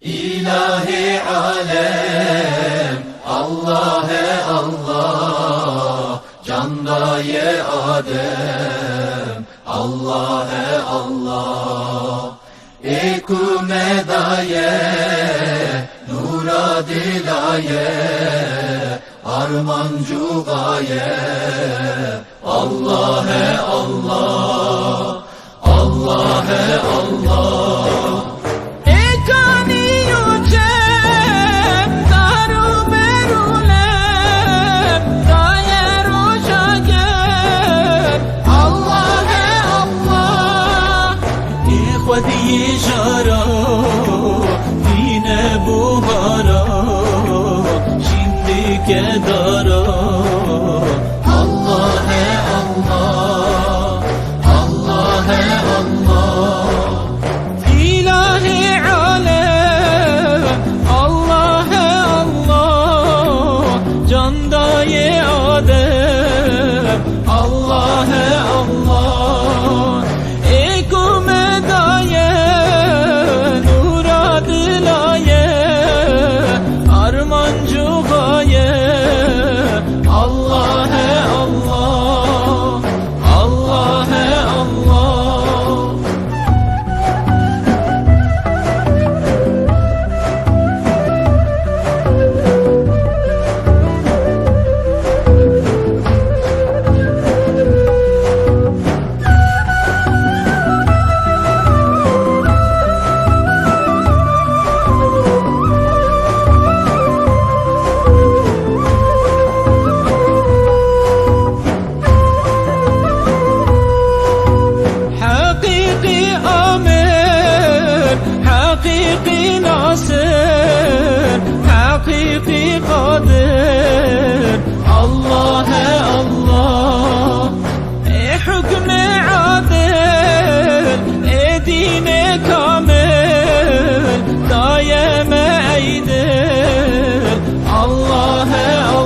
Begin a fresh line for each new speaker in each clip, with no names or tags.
İlahi alem Allah'e Allah Candaye Adem Allah'e Allah. Ekumedaye Nura dilaye Armancu gaye Allah'e Allah Allah'e Allah
কে ধরো?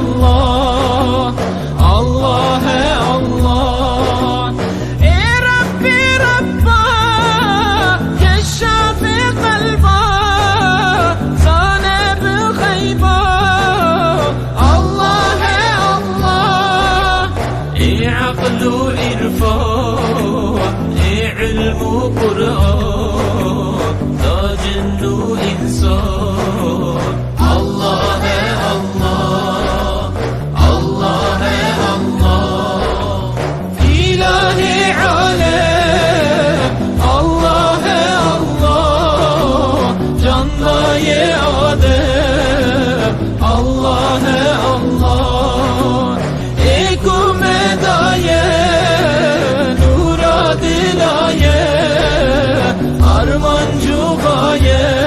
الله الله ربي ربا يا الشعب قلبا صانع الله الله يا عقل وإرفا يا yeah.